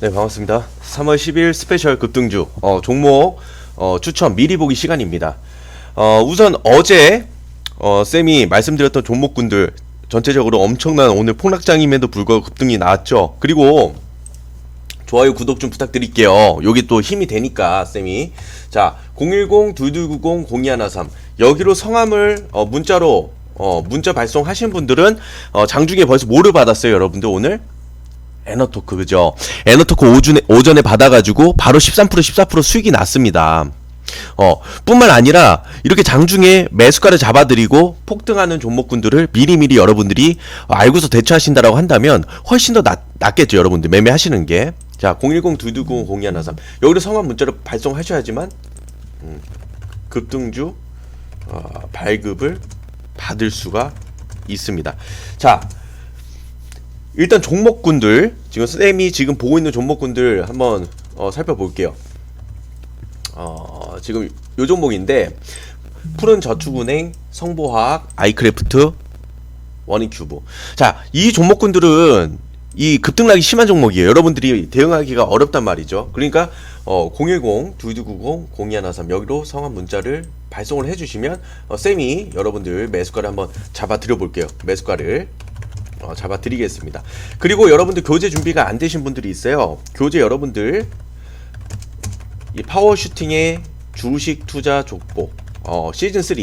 네 반갑습니다. 3월 10일 스페셜 급등주 어, 종목 어, 추천 미리 보기 시간입니다. 어, 우선 어제 어, 쌤이 말씀드렸던 종목군들 전체적으로 엄청난 오늘 폭락장임에도 불구하고 급등이 나왔죠. 그리고 좋아요 구독 좀 부탁드릴게요. 여기 또 힘이 되니까 쌤이 자 010-2290-0213 여기로 성함을 어, 문자로 어, 문자 발송하신 분들은 어, 장중에 벌써 뭐를 받았어요, 여러분들 오늘? 에너토크 그죠? 에너토크 오전에 오전에 받아가지고 바로 13% 14% 수익이 났습니다. 어 뿐만 아니라 이렇게 장중에 매수가를 잡아드리고 폭등하는 종목군들을 미리미리 여러분들이 알고서 대처하신다라고 한다면 훨씬 더 낫, 낫겠죠 여러분들 매매하시는 게. 자 010-220-0213 여기로 성함 문자로 발송하셔야지만 음, 급등주 어, 발급을 받을 수가 있습니다. 자 일단 종목군들 지금 쌤이 지금 보고 있는 종목군들 한번 어, 살펴볼게요. 어, 지금 요 종목인데 푸른 저축은행, 성보화학, 아이크래프트, 원익큐브. 자, 이 종목군들은 이 급등락이 심한 종목이에요. 여러분들이 대응하기가 어렵단 말이죠. 그러니까 어, 010-2290-0213 여기로 성함 문자를 발송을 해주시면 어, 쌤이 여러분들 매수가를 한번 잡아 드려 볼게요. 매수가를 어, 잡아 드리겠습니다. 그리고 여러분들 교재 준비가 안 되신 분들이 있어요. 교재 여러분들 이 파워 슈팅의 주식 투자 족보 어, 시즌 3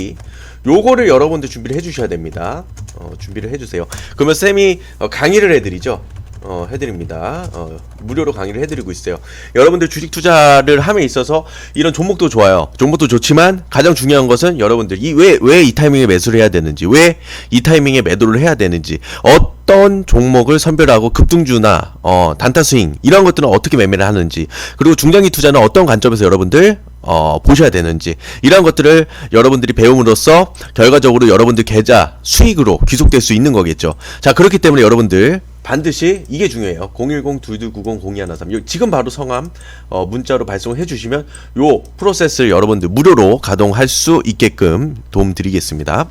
요거를 여러분들 준비를 해주셔야 됩니다. 어, 준비를 해주세요. 그러면 쌤이 어, 강의를 해드리죠. 어, 해드립니다. 어, 무료로 강의를 해드리고 있어요. 여러분들 주식 투자를 함에 있어서 이런 종목도 좋아요. 종목도 좋지만 가장 중요한 것은 여러분들 이 왜 왜 이 타이밍에 매수를 해야 되는지, 왜 이 타이밍에 매도를 해야 되는지, 어떤 종목을 선별하고 급등주나 어, 단타 스윙 이런 것들은 어떻게 매매를 하는지, 그리고 중장기 투자는 어떤 관점에서 여러분들 어, 보셔야 되는지 이런 것들을 여러분들이 배움으로써 결과적으로 여러분들 계좌 수익으로 귀속될 수 있는 거겠죠. 자 그렇기 때문에 여러분들 반드시 이게 중요해요. 010-2290-0213 지금 바로 성함 어, 문자로 발송을 해주시면 요 프로세스를 여러분들 무료로 가동할 수 있게끔 도움 드리겠습니다.